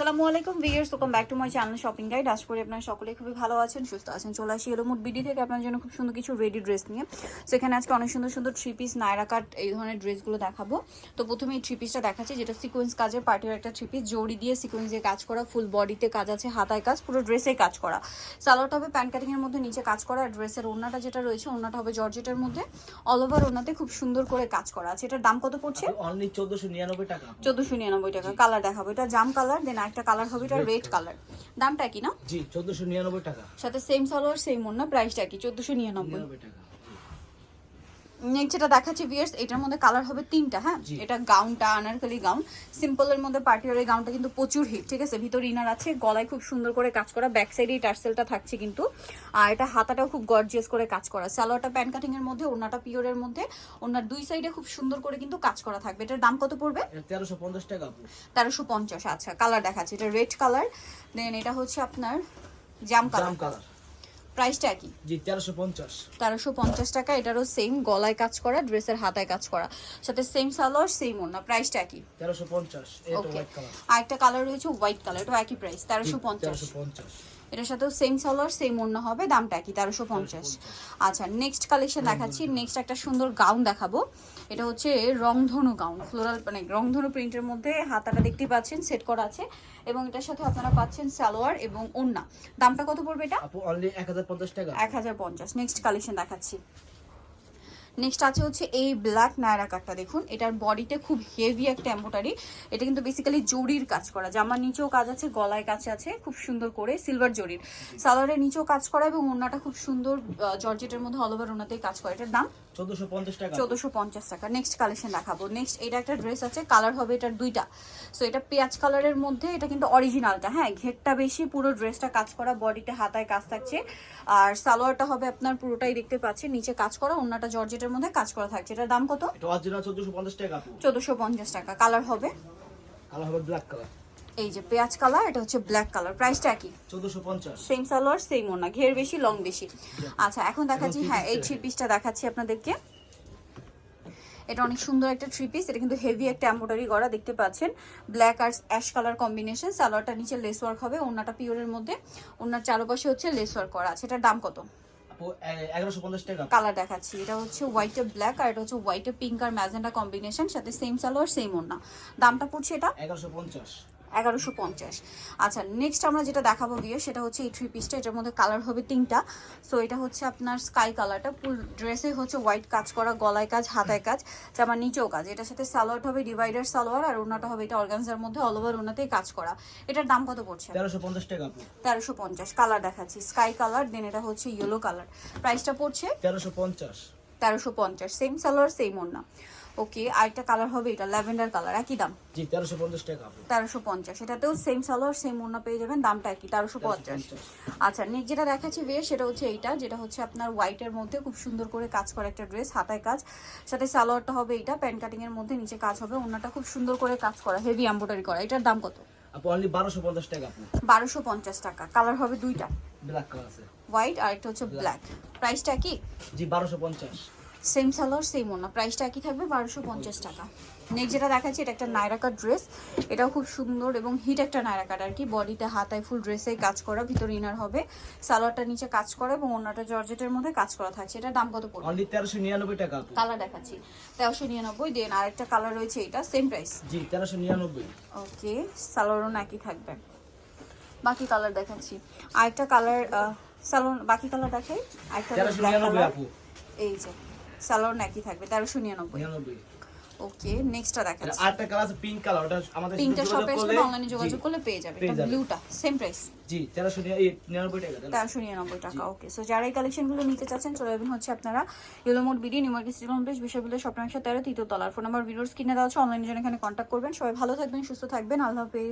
আসসালামু আলাইকুম viewers welcome back to my channel shopping guide. আশা করি আপনারা সকলে খুবই ভালো আছেন সুস্থ আছেন। চলে আসি এলো মুড বিডি থেকে আপনার জন্য খুব সুন্দর কিছু রেডি ড্রেস নিয়ে। সো এখানে আজকে অনেক সুন্দর সুন্দর থ্রি পিস নায়রা কাট এই ধরনের ড্রেসগুলো দেখাবো। তো প্রথমে এই থ্রি পিসটা দেখাচ্ছি যেটা সিকোয়েন্স কাজের পার্টির একটা থ্রি পিস জড়ি দিয়ে সিকোয়েন্স দিয়ে কাজ করা ফুল বডিতে কাজ আছে হাতায় কাজ পুরো ড্রেসে কাজ করা। সালোয়ারটা হবে প্যান্ট কাটিং এর মধ্যে নিচে কাজ করা আর ড্রেসের ওড়নাটা যেটা রয়েছে ওড়নাটা হবে জর্জেটের মধ্যে। অল ওভার ওড়নাতে খুব সুন্দর করে কাজ করা আছে। এটার দাম কত পড়ছে? অনলি চোদ্দশো নিরানব্বই টাকা। চোদ্দশো নিরানব্বই টাকা। কালার দেখাবো। এটা জাম কালার দেন একটা কালার হবে এটা রেড কালার দামটা কি না? জি চোদ্দশো নিরানব্বই টাকা। সাথে সেম সালোয়ার সেম ওন্না প্রাইসটা কি চোদ্দশো নিরানব্বই। নিরানব্বই টাকা। নেক্সট যেটা দেখাচ্ছি ভিয়ার্স এটার মধ্যে কালার হবে তিনটা হ্যাঁ। এটা গাউনটা আনারকলি গাউন সিম্পলের মধ্যে পার্টিওয়ার গাউনটা কিন্তু প্রচুর হিট ঠিক আছে? ভিতর ইনার আছে গলায় খুব সুন্দর করে কাজ করা ব্যাক সাইডে টার্সেলটা থাকছে কিন্তু। আর এটা হাতাটাও খুব গর্জিয়াস করে কাজ করা। সালোয়ারটা প্যান্ট কাটিং এর মধ্যে ওড়নাটা পিওরের মধ্যে ওড়নার দুই সাইডে খুব সুন্দর করে কিন্তু কাজ করা থাকবে। এটার দাম কত পড়বে? তেরোশো পঞ্চাশ টাকা তেরোশো পঞ্চাশ আচ্ছা কালার দেখাচ্ছে। এটা রেড কালার দেন এটা হচ্ছে আপনার জাম কালার প্রাইসটা কি? জি তেরোশো পঞ্চাশ। তেরোশো পঞ্চাশ টাকা এটারও সেম গলায় কাজ করা ড্রেসের হাতায় কাজ করা। সাথে সেম সালোয়ার সেম ওড়না প্রাইসটা কি? তেরোশো পঞ্চাশ এটা ওকে হোয়াইট কালার আরেকটা কালার রয়েছে হোয়াইট কালার এটা একই প্রাইস তেরোশো পঞ্চাশ। তেরোশো পঞ্চাশ। এটার সাথেও সেম সালোয়ার সেম অন্য হবে দামটা কি তেরোশো পঞ্চাশ। আচ্ছা নেক্সট কালেকশন দেখাচ্ছি। নেক্সট একটা সুন্দর গাউন দেখাবো। এটা হচ্ছে রংধনু গাউন ফ্লোরাল মানে রংধনু প্রিন্টের মধ্যে হাতাটা দেখতে পাচ্ছেন সেট করা আছে। এবং এটার সাথে আপনারা পাচ্ছেন সালোয়ার এবং ওড়না। দামটা কত পড়বে এটা? অনলি এক হাজার পঞ্চাশ টাকা। এক হাজার পঞ্চাশ। নেক্সট কালেকশন দেখাচ্ছি। নেক্সট আছে হচ্ছে এই ব্ল্যাক নায়রা কাটটা দেখুন। এটার বডিতে খুব হেভি একটা এম্বোটারি এটা কিন্তু বেসিক্যালি জরির কাজ করা। জামার নিচেও কাজ আছে গলায় কাজ আছে খুব সুন্দর করে সিলভার জরির। সালোয়ারের নিচেও কাজ করা এবং ওড়নাটা খুব সুন্দর জর্জেটের মধ্যে অল ওভার ওনাতেই কাজ করা। এটার দাম? চোদ্দশো পঞ্চাশ টাকা। নেক্সট কালেকশন দেখাবো। নেক্সট এটা একটা ড্রেস আছে কালার হবে এটার দুইটা। সো এটা পেঁয়াজ কালারের মধ্যে এটা কিন্তু অরিজিনালটা হ্যাঁ ঘেরটা বেশি পুরো ড্রেসটা কাজ করা বডিতে হাতায় কাজ থাকছে। আর সালোয়ারটা হবে আপনার পুরোটাই দেখতে পাচ্ছেন নিচে কাজ করা জর্জেটের মধ্যে কাজ করা থাকছে। এটার দাম কত? এটা অরিজিনাল চোদ্দশো পঞ্চাশ টাকা আপু। চোদ্দশো পঞ্চাশ টাকা। কালার হবে? কালার হবে ব্ল্যাক কালার এই যে পেঁয়াজ কালার এটা হচ্ছে ব্ল্যাক কালার প্রাইসটা কি? চোদ্দশো পঞ্চাশ। সেম সালোয়ার সেম ওনা ঘের বেশি লং বেশি। আচ্ছা এখন দেখাচ্ছি হ্যাঁ এই থ্রি পিসটা দেখাচ্ছি আপনাদেরকে। এটা অনেক সুন্দর একটা থ্রি পিস এটা কিন্তু হেভি একটা এম্ব্রয়ডারি করা দেখতে পাচ্ছেন। ব্ল্যাক আর অ্যাশ কালার কম্বিনেশন সালোয়ারটা নিচে লেস ওয়ার্ক হবে ওনাটা পিওরের মধ্যে। ওনার চারপাশে হচ্ছে লেস ওয়ার্ক করা। আছে এটার দাম কত? আপু টাকা। কালার দেখাচ্ছি। এটা হচ্ছে হোয়াইটে ব্ল্যাক আর এটা হচ্ছে হোয়াইটে পিঙ্ক আর ম্যাজেন্ডা কম্বিনেশন সাথে সেম সালোয়ার সেম দামটা পড়ছে এটা? এগারোশো পঞ্চাশ। এগারোশো পঞ্চাশ। আচ্ছা নেক্সট আমরা যেটা দেখাবো গিয়ে সেটা হচ্ছে এই থ্রি পিসটা এটার মধ্যে কালার হবে তিনটা। সো এটা হচ্ছে আপনার স্কাই কালারটা ফুল ড্রেসে হচ্ছে হোয়াইট কাজ করা গলায় কাজ হাতায় কাজ জামার নিচেও কাজ। এটার সাথে সালোয়ারটা হবে ডিভাইডার সালোয়ার আর ওনাটা হবে এটা অর্গানজার মধ্যে অল ওভার ওনাতেই কাজ করা। এটার দাম কত পড়ছে? তেরোশো পঞ্চাশ টাকা তেরোশো পঞ্চাশ কালার দেখাচ্ছি। স্কাই কালার দেন এটা হচ্ছে ইয়েলো কালার প্রাইসটা পড়ছে? তেরোশো পঞ্চাশ। তেরোশো পঞ্চাশ। সেম সালোয়ার সেম ওনা ওকে আরেকটা কালার হবে এটা ল্যাভেন্ডার কালার একই দাম। জি তেরোশো পঞ্চাশ টাকা আপু। তেরোশো পঞ্চাশ এটাতেও সেম সালোয়ার সেম ওড়না পেয়ে যাবেন দামটা একই তেরোশো পঞ্চাশ। আচ্ছা নেক্সট যেটা দেখাচ্ছি বেশ সেটা হচ্ছে এইটা যেটা হচ্ছে আপনার হোয়াইটের মধ্যে খুব সুন্দর করে কাজ করা একটা ড্রেস হাতায় কাজ। সাথে সালোয়ারটা হবে এটা প্যান্ট কাটিং এর মধ্যে নিচে কাজ হবে ওড়নাটা খুব সুন্দর করে কাজ করা হেভি এম্ব্রয়ডারি করা এটার দাম কত? আপু অনলি বারোশো পঞ্চাশ টাকা আপু। বারোশো পঞ্চাশ টাকা কালার হবে দুইটা। ব্ল্যাক কালার আছে। হোয়াইট আর একটা হচ্ছে ব্ল্যাক প্রাইসটা কি? জি বারোশো পঞ্চাশ। সেম সালোয়ার সেম ওনা প্রাইসটা একই থাকবে? বারোশো পঞ্চাশ টাকা। নেক্সট যেটা দেখাচ্ছি এটা একটা নায়রাকার ড্রেস এটাও খুব সুন্দর এবং হিট একটা নায়রাকার আর কি। বডিতে হাতায় ফুল ড্রেসে কাজ করা ভিতরে ইনার হবে। সালোয়ারটা নিচে কাজ করা এবং অন্যটা জর্জেটের মধ্যে কাজ করা থাকছে। এটার দাম কত পড়বে? অনলি তেরোশো নিরানব্বই টাকা কালার দেখাচ্ছি। তেরোশো নিরানব্বই দেন আরেকটা কালার রয়েছে এটা সেম প্রাইস জি তেরোশো নিরানব্বই। ওকে সালোয়ারও একই থাকবে। বাকি কালার দেখাচ্ছি। আরেকটা কালার সালোয়ার বাকি কালার দেখাই। আরেকটা এই যে। সালোয়ার থাকবে? তেরোশো নিরানব্বই। ওকে নেক্সটটা দেখাচ্ছি। আরেকটা কালার আছে পিঙ্ক কালার ওটা আমাদের পিঙ্কটা শপে আসলে অনলাইনে যোগাযোগ করলে পেয়ে যাবে। এটা ব্লুটা সেম প্রাইস জি তেরোশো নিরানব্বই টাকা তাহলে। তেরোশো নিরানব্বই টাকা ওকে সো যারা এই কালেকশনগুলো নিতে চাচ্ছেন চলে যাবেন হচ্ছে আপনারা ইউলোমোড BD new market city complex বিশ্ববিদ্যালয় স্বপ্ন একশো তেরো তৃতীয় তলার। ফোন নাম্বার ভিডিওস কিনে দেওয়া হচ্ছে অনলাইনে জন্য এখানে কন্ট্যাক্ট করবেন। সবাই ভালো থাকবেন সুস্থ থাকবেন। আল্লাহ হাফেজ।